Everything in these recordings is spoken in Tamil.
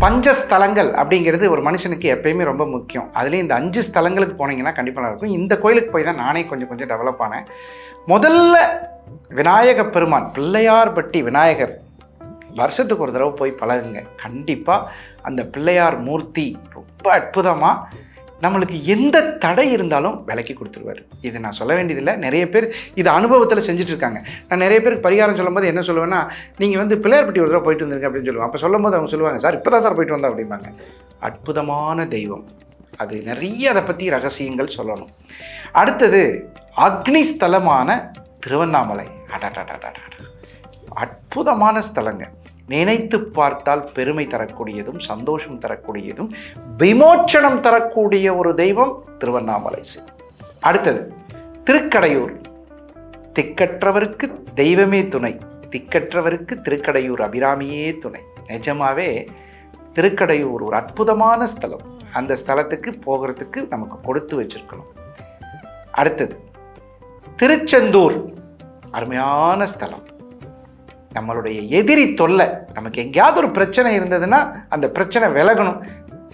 பஞ்சஸ்தலங்கள் அப்படிங்கிறது ஒரு மனுஷனுக்கு எப்பயுமே ரொம்ப முக்கியம். அதுலேயும் இந்த அஞ்சு ஸ்தலங்களுக்கு போனீங்கன்னா கண்டிப்பாக இருக்கும் இந்த கோயிலுக்கு போய் தான் நானே கொஞ்சம் கொஞ்சம் டெவலப் ஆனேன். முதல்ல விநாயக பெருமான் பிள்ளையார்பட்டி விநாயகர். வருஷத்துக்கு ஒரு தடவை போய் பழகுங்க. கண்டிப்பாக அந்த பிள்ளையார் மூர்த்தி ரொம்ப அற்புதமாக நம்மளுக்கு எந்த தடை இருந்தாலும் விலக்கி கொடுத்துருவாரு. இது நான் சொல்ல வேண்டியதில்லை. நிறைய பேர் இது அனுபவத்தில் செஞ்சுட்டு இருக்காங்க. நான் நிறைய பேருக்கு பரிகாரம் சொல்லும்போது என்ன சொல்லுவேன்னா நீங்கள் வந்து பிள்ளையார்பட்டி ஒரு தடவை போயிட்டு வந்திருங்க அப்படின்னு சொல்லுவோம் அப்போ சொல்லும்போது அவங்க சொல்லுவாங்க சார் இப்போ தான் சார் போயிட்டு வந்தோம் அப்படிம்பாங்க. அற்புதமான தெய்வம். அது நிறைய அதை பற்றி ரகசியங்கள் சொல்லணும். அடுத்தது அக்னி ஸ்தலமான திருவண்ணாமலை. அடடடடடட. அற்புதமான ஸ்தலங்கள் நினைத்து பார்த்தால் பெருமை தரக்கூடியதும் சந்தோஷம் தரக்கூடியதும் விமோச்சனம் தரக்கூடிய ஒரு தெய்வம் திருவண்ணாமலை சிவன் அடுத்தது திருக்கடையூர். திக்கற்றவருக்கு தெய்வமே துணை. திக்கற்றவருக்கு திருக்கடையூர் அபிராமியே துணை. நிஜமாவே திருக்கடையூர் ஒரு அற்புதமான ஸ்தலம். அந்த ஸ்தலத்துக்கு போகிறதுக்கு நமக்கு கொடுத்து வச்சிருக்கணும். அடுத்தது திருச்செந்தூர். அருமையான ஸ்தலம். நம்மளுடைய எதிரி தொல்லை. நமக்கு எங்கேயாவது ஒரு பிரச்சனை இருந்ததுன்னா அந்த பிரச்சனை விலகணும்.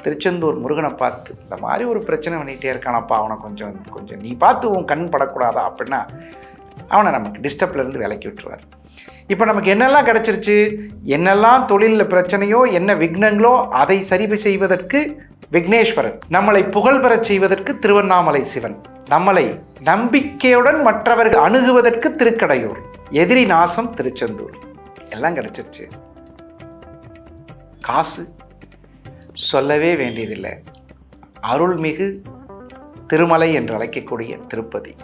திருச்செந்தூர் முருகனை பார்த்து இந்த மாதிரி ஒரு பிரச்சனை பண்ணிகிட்டே இருக்கானப்பா அவனை கொஞ்சம் கொஞ்சம் நீ பார்த்து உன் கண் படக்கூடாதா அப்படின்னா அவனை நமக்கு டிஸ்டர்ப்லேருந்து விலக்கி விட்டுருவார். இப்போ நமக்கு என்னெல்லாம் கிடச்சிருச்சு? என்னெல்லாம் தொழிலில் பிரச்சனையோ என்ன விக்னங்களோ அதை சரி செய்வதற்கு விக்னேஸ்வரன் நம்மளை புகழ் பெறச் செய்வதற்கு திருவண்ணாமலை சிவன். நம்மளை நம்பிக்கையுடன் மற்றவர்கள் அணுகுவதற்கு திருக்கடையூர் எதிரி நாசம் திருச்செந்தூர். எல்லாம் கிடைச்சிருச்சு. காசு சொல்லவே வேண்டியதில்லை. அருள்மிகு திருமலை என்று அழைக்கக்கூடிய திருப்பதி.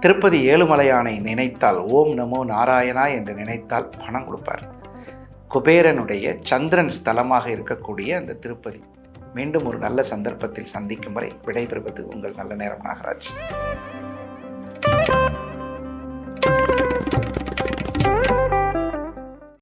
திருப்பதி ஏழுமலையானை நினைத்தால் ஓம் நமோ நாராயணா என்று நினைத்தால் பணம் கொடுப்பார். குபேரனுடைய சந்திரன் ஸ்தலமாக இருக்கக்கூடிய அந்த திருப்பதி. மீண்டும் ஒரு நல்ல சந்தர்ப்பத்தில் சந்திக்கும் வரை விடைபெறுவது உங்கள் நல்ல நேரம் நாகராஜ்.